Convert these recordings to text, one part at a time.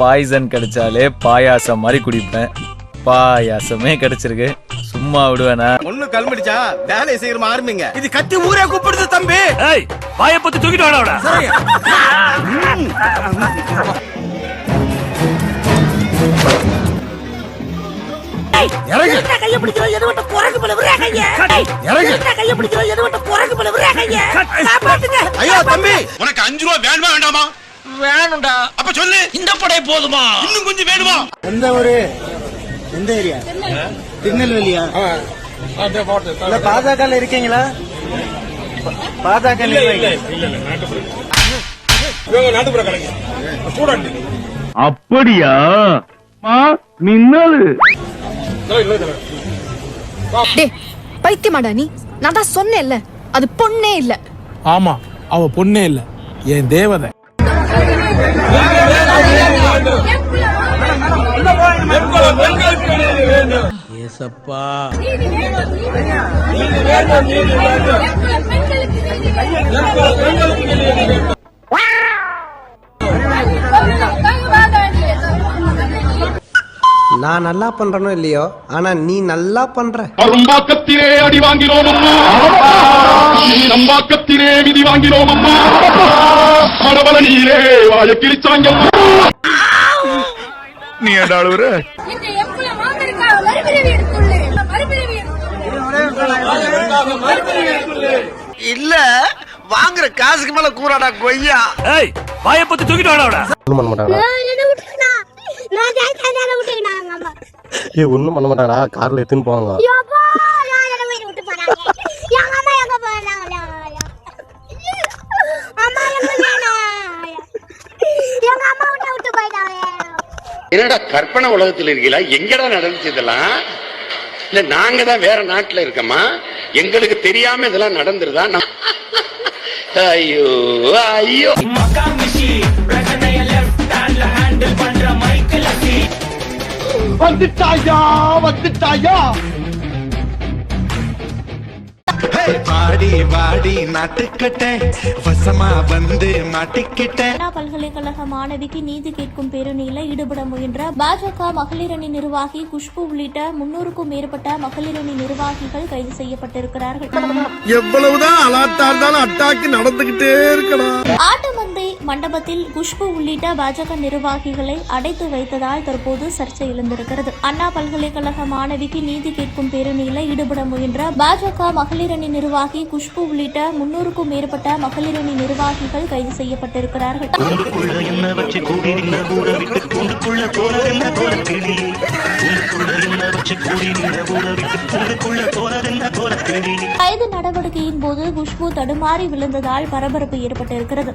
Poison கிடைச்சாலே பாயாசம் மாதிரி குடிப்பேன். பாயாசமே கிடைச்சிருக்கு. சும்மா விடுவேனா? ஒண்ணு கல்மடிச்சா வேலையை செய்யற ஆரம்பிங்க இது கத்தி ஊரே கூப்பிடுது தம்பி. ஏய் வாயை பத்தி தூக்கிட்டு வாடா கைய பிடிக்கிறோம் எது விட்டு குரங்கு போல விரா கைய. கைய பிடிக்கிறோம் எது விட்டு குரங்கு போல விரா கைய. ஐயோ தம்பி. உனக்கு அஞ்சு ரூபா வேணுமா வேண்டாமா? வேணும்டா. அப்ப சொல்லு. இந்த படை போதுமா? இன்னும் கொஞ்சம் வேணுமா? எந்த ஊரு? எந்த ஏரியா? திருநெல்வேலியா? இல்ல பாஜக இருக்கீங்களா? பாஜக அப்படியா? மின்னலு. டேய் பைத்தியமாடா நீ. நான் தான் சொன்னேன்ல அது பொண்ணே இல்ல. ஆமா அவ பொண்ணே இல்ல. என் தேவதை. ஏசப்பா. நான் நல்லா பண்றனோ இல்லையோ? ஆனா நீ நல்லா பண்ற. அரும்பாக்கத்திலே அடி வாங்கினோம் அம்மா. நம்பாக்கத்திலே விதி வாங்கினோம் அம்மா. கடவள நீரே வாய கிழிச்சாங்க நீ ஏண்டா அழுவுற? இந்த எம்புல மாந்தருக்காக மறுபிறவி எடுத்துள்ளேன் மறுபிறவி இல்ல வாங்குற காசுக்கு மேல கூறாடா கொய்யா. ஏய் வாயை பத்தி தூக்கிட்டு வாடா நான் ஜாயிச்சாதால விட்டுக்கினா அம்மா? ஏ ஒண்ணும் பண்ண மாட்டாடா கார்ல எடுத்துன்னு போவாங்க யோப்பா நான் என்ன வீட்டு விட்டு போறாங்க எங்க அம்மா எங்க போறாங்க அம்மா எங்க வேணும் எங்க அம்மா விட்டு விட்டு போயிட்டாங்க என்னடா கற்பனை உலகத்தில் இருக்கீங்களா? எங்கடா நடந்துச்சு இதெல்லாம்? இல்ல நாங்க தான் வேற நாட்டுல இருக்கோமா? எங்களுக்கு தெரியாம இதெல்லாம் நடந்துருதா? நான்- ஐயோ ஐயோ. வந்துட்டாயா வந்துட்டாயா? வாடி வாடி நாட்டுக்கட்டை வசமா வந்து மாட்டிக்கிட்டேன். அண்ணா பல்கலைக்கழக மாணவிக்கு நீதி கேட்கும் பேரணியில ஈடுபட முயன்ற பாஜக மகளிர் அணி நிர்வாகி குஷ்பு உள்ளிட்ட முன்னூறுக்கும் மேற்பட்ட மகளிர் அணி நிர்வாகிகள் கைது செய்யப்பட்டிருக்கிறார்கள். எவ்வளவுதான் அலாட்டா இருந்தாலும் அட்டாக்கு நடந்துகிட்டே இருக்கணும். ஆட்டமந்தை மண்டபத்தில் குஷ்பு உள்ளிட்ட பாஜக நிர்வாகிகளை அடைத்து வைத்ததால் தற்போது சர்ச்சை எழுந்திருக்கிறது. அண்ணா பல்கலைக்கழக மாணவிக்கு நீதி கேட்கும் பேரணியில ஈடுபட முயன்ற பாஜக மகளிர் அணி நிர்வாகி குஷ்பு உள்ளிட்ட முன்னூறுக்கும் மேற்பட்ட மகளிர் அணி நிர்வாகிகள் கைது செய்யப்பட்டிருக்கிறார்கள். கைது நடவடிக்கையின் போது குஷ்பு தடுமாறி விழுந்ததால் பரபரப்பு ஏற்பட்டிருக்கிறது.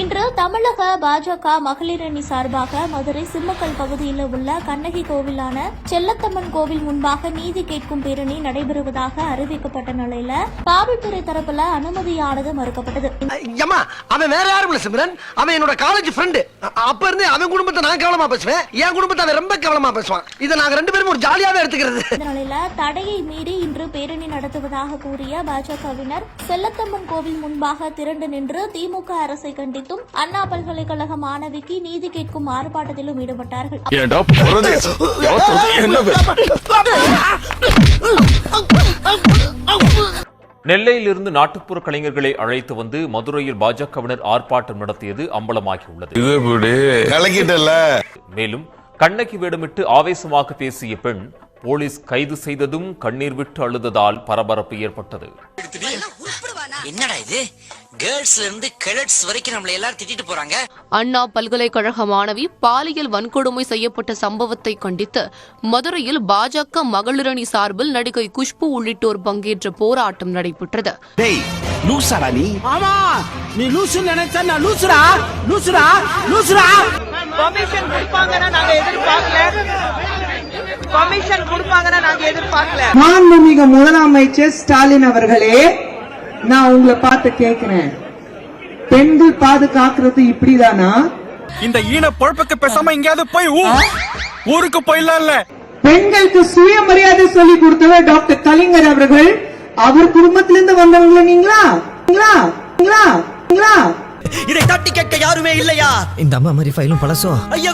இன்று தமிழக பாஜக மகளிர் அணி சார்பாக மதுரை சிம்மக்கல் பகுதியில் உள்ள கண்ணகி கோவிலான செல்லத்தம்மன் கோவில் முன்பாக நீதி கேட்கும் பேரணி நடைபெறுவதாக அறிவிக்கப்பட்ட நிலையில காவல்துறை தரப்புல அனுமதியானது மறுக்கப்பட்டது. அவன் வேற யாரும் இல்ல சிம்ரன். அவன் என்னோட காலேஜ் ஃப்ரெண்டு அப்ப இருந்து அவன் குடும்பத்தை நான் கவனமா பேசுவேன். என் குடும்பத்தை அவன் ரொம்ப கவனமா பேசுவான். இதை நாங்க ரெண்டு பேரும் ஒரு ஜாலியாவே எடுத்துக்கிறது. இந்த நிலையில தடையை மீறி இன்று பேரணி நடத்துவதாக கூறிய பாஜகவினர் செல்லத்தம்மன் கோவில் முன்பாக திரண்டு நின்று திமுக அரசை கண்டித்தும் அண்ணா பல்கலைக்கழக மாணவிக்கு நீதி கேட்கும் ஆர்ப்பாட்டத்திலும் ஈடுபட்டார்கள். நெல்லையிலிருந்து நாட்டுப்புற கலைஞர்களை அழைத்து வந்து மதுரையில் பாஜகவினர் ஆர்ப்பாட்டம் நடத்தியது அம்பலமாகியுள்ளது. மேலும் கண்ணகி வேடமிட்டு ஆவேசமாக பேசிய பெண் போலீஸ் கைது செய்ததும் கண்ணீர் விட்டு அழுததால் பரபரப்பு ஏற்பட்டது. என்னடா இது? கேர்ள்ஸ்ல இருந்து கிழட்ஸ் வரைக்கும் நம்மள எல்லாரும் திட்டிட்டு போறாங்க. அண்ணா பல்கலைக்கழக மாணவி பாலியல் வன்கொடுமை செய்யப்பட்ட சம்பவத்தை கண்டித்து மதுரையில் பாஜக மகளிரணி சார்பில் நடிகை குஷ்பு உள்ளிட்டோர் பங்கேற்ற போராட்டம் நடைபெற்றது. டேய் லூசாடா நீ? ஆமா நீ லூசு நினைச்சா நான் லூசுடா? லூசுடா? லூசுடா? கமிஷன் கொடுப்பாங்கன்னா நாங்க எதிர்பார்க்கல. கமிஷன் கொடுப்பாங்கன்னா நாங்க எதிர்பார்க்கல. மாண்புமிகு முதலமைச்சர் ஸ்டாலின் அவர்களே நான் உங்களை பார்த்து கேக்குறேன் பெண்கள் பாதுகாக்கிறது இப்படிதானா? இந்த ஈன பொழப்புக்கு பேசாம எங்கேயாவது போய் ஊருக்கு போயிடலாம் இல்ல. பெண்களுக்கு சுயமரியாதை சொல்லி கொடுத்தவர் டாக்டர் கலைஞர் அவர்கள். அவர் குடும்பத்திலிருந்து வந்தவங்கள நீங்களா? நீங்களா? நீங்களா? நீங்களா? இதை தட்டி கேட்க யாருமே இல்லையா? இந்த அம்மா மாதிரி ஃபைலும் பழசோ ஐயோ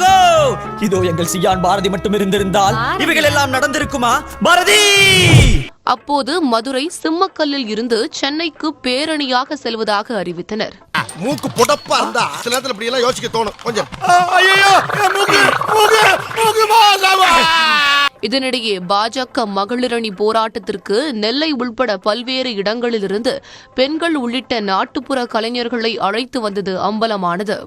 இதோ எங்கள் சியான் பாரதி மட்டும் இருந்திருந்தால் இவைகள் எல்லாம் நடந்திருக்குமா? பாரதி! அப்போது மதுரை சிம்மக்கல்லில் இருந்து சென்னைக்கு பேரணியாக செல்வதாக அறிவித்தனர். மூக்கு புடப்பா இருந்தா சில நேரத்துல இப்படி எல்லாம் யோசிக்க தோணும். கொஞ்சம். இதனிடையே பாஜக மகளிரணி போராட்டத்திற்கு நெல்லை உள்பட பல்வேறு இடங்களிலிருந்து பெண்கள் உள்ளிட்ட நாட்டுப்புற கலைஞர்களை அழைத்து வந்தது அம்பலமானது.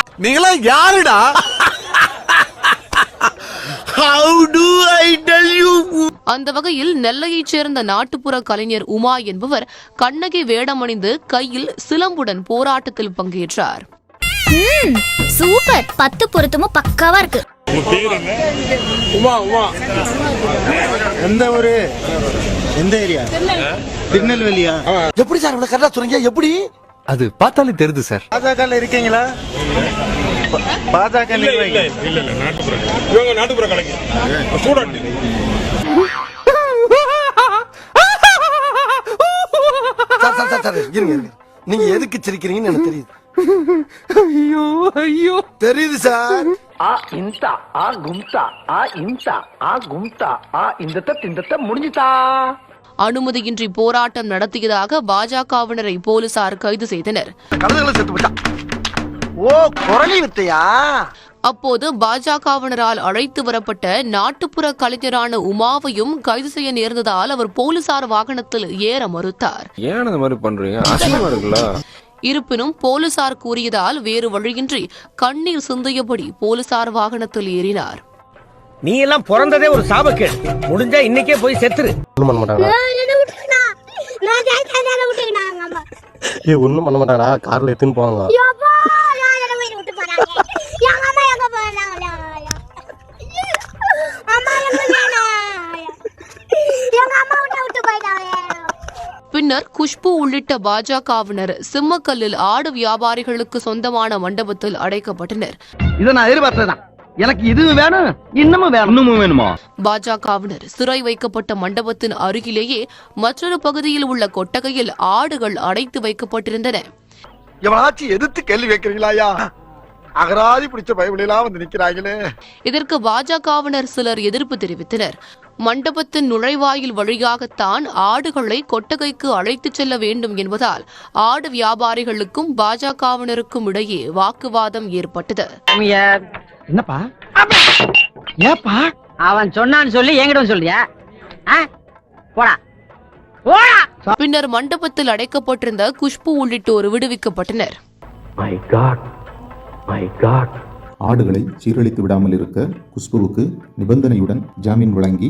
அந்த வகையில் நெல்லையைச் சேர்ந்த நாட்டுப்புற கலைஞர் உமா என்பவர் கண்ணகி வேடமணிந்து கையில் சிலம்புடன் போராட்டத்தில் பங்கேற்றார். சூப்பர். பத்து பொருத்தமும் பக்காவா இருக்கு. எந்த ஊரு? எந்த ஏரியா? திருநெல்வேலியா? எப்படி சார் இவ்வளவு கரெக்டா சொல்றீங்க? எப்படி? அது பார்த்தாலே தெரியுது சார். பாஜக இருக்கீங்களா? பாஜக சார் இருங்க இருங்க. நீங்க எதுக்கு சிரிக்கிறீங்கன்னு எனக்கு தெரியுது. ஐயோ ஐயோ. தெரியுது சார். ஆ இந்தா ஆ கும்தா ஆ இந்தா ஆ கும்தா ஆ இந்த திண்டத்தை முடிஞ்சுதா? அனுமதியின்றி போராட்டம் நடத்தியதாக பாஜகவினரை போலீசார் கைது செய்தனர். ஓ குரலி வித்தையா? அப்போது பாஜகவினரால் அழைத்து வரப்பட்ட நாட்டுப்புற கலைஞரான உமாவையும் கைது செய்ய நேர்ந்ததால் அவர் போலீசார் வாகனத்தில் ஏற மறுத்தார். ஏன் இந்த மாதிரி பண்றீங்க? அசிங்கமா இருக்குல்ல? இருப்பினும் போலீசார் கூறியதால் வேறு வழியின்றி கண்ணீர் சிந்தியபடி போலீசார் வாகனத்தில் ஏறினார். நீ எல்லாம் பிறந்ததே ஒரு சாபக்கேடு. முடிஞ்சா இன்னைக்கே போய் செத்துரு. ஒண்ணும் பண்ண மாட்டாங்களா ஏ ஒண்ணும் பண்ண மாட்டாடா கார்ல எடுத்துன்னு போவாங்க. பின்னர் குஷ்பு உள்ளிட்ட பாஜகவினர் சிம்மக்கல்லில் ஆடு வியாபாரிகளுக்கு சொந்தமான மண்டபத்தில் அடைக்கப்பட்டனர். இதை நான் எதிர்பார்த்ததான் எனக்கு இதுவும் வேணும் இன்னமும் வேணும். இன்னமும் வேணுமா? பாஜகவினர் சிறை வைக்கப்பட்ட மண்டபத்தின் அருகிலேயே மற்றொரு பகுதியில் உள்ள கொட்டகையில் ஆடுகள் அடைத்து வைக்கப்பட்டிருந்தன. எவனாச்சும் எதிர்த்து கேள்வி வைக்கிறீங்களாயா அகராதி பிடிச்ச பைபிளெல்லாம் வந்து நிக்கிறாங்களே இதற்கு பாஜகவினர் சிலர் எதிர்ப்பு தெரிவித்தனர். மண்டபத்தின் நுழைவாயில் வழியாகத்தான் ஆடுகளை கொட்டகைக்கு அழைத்துச் செல்ல வேண்டும் என்பதால் ஆடு வியாபாரிகளுக்கும் பாஜகவினருக்கும் இடையே வாக்குவாதம் ஏற்பட்டது. என்னப்பா? ஏப்பா? அவன் சொன்னான்னு சொல்லி என்கிட்ட சொல்லியா போடா. போடா! பின்னர் மண்டபத்தில் அடைக்கப்பட்டிருந்த குஷ்பு உள்ளிட்டோர் விடுவிக்கப்பட்டனர். மை காட் மை காட் ஆடுகளை சீரழித்து விடாமல் இருக்க குஷ்புவுக்கு நிபந்தனையுடன் ஜாமீன் வழங்கி